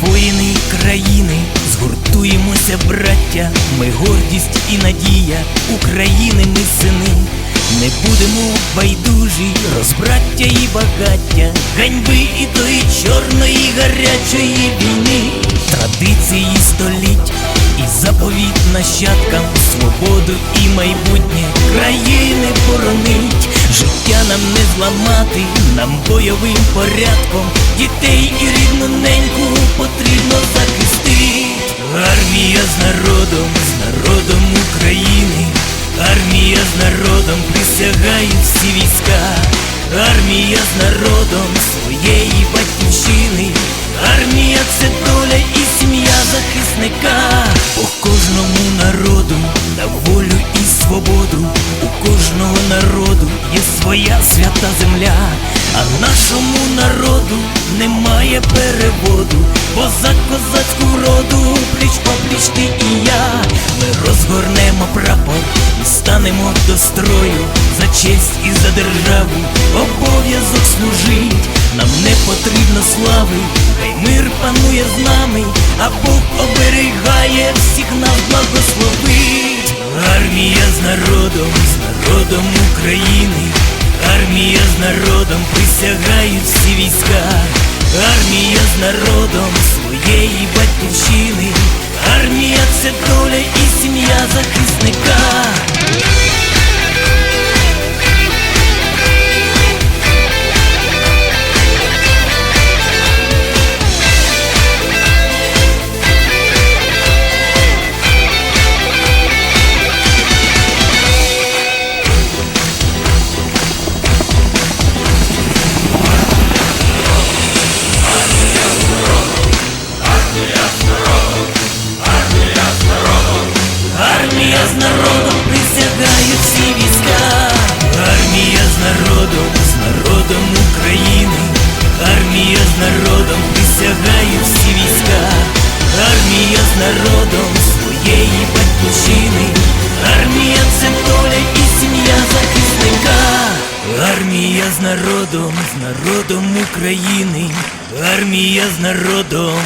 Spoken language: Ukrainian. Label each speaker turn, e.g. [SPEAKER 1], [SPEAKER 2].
[SPEAKER 1] Воїни країни, згуртуємося, браття, ми гордість і надія України, ми сини, не будемо байдужі, розбраття і багаття, ганьби і тої чорної гарячої війни, традиції століть і заповіт нащадкам, свободу і майбутнє країни боронить, життя нам не зламати, нам бойовим порядком, дітей і рідну неньку потрібно захистити. Армія з народом, з народом України, армія з народом присягають всі війська, армія з народом своєї батьківщини, армія це доля і сім'я захисника, у кожному народу на волю і свободу, у кожного народу є своя свята земля, а нашому народу немає переводу, бо за козацьку роду пліч попліч ти і я, ми розгорнемо прапор і станемо до строю. За честь і за державу, обов'язок служить, нам не потрібно слави, хай мир панує з нами, а Бог оберігає всіх нас благословить. Армія з народом, з народом України, армія з народом присягають всі війська, армія з народом своєї батьківщини, армія це доля і сім'я захисника. народом України, армія з народом.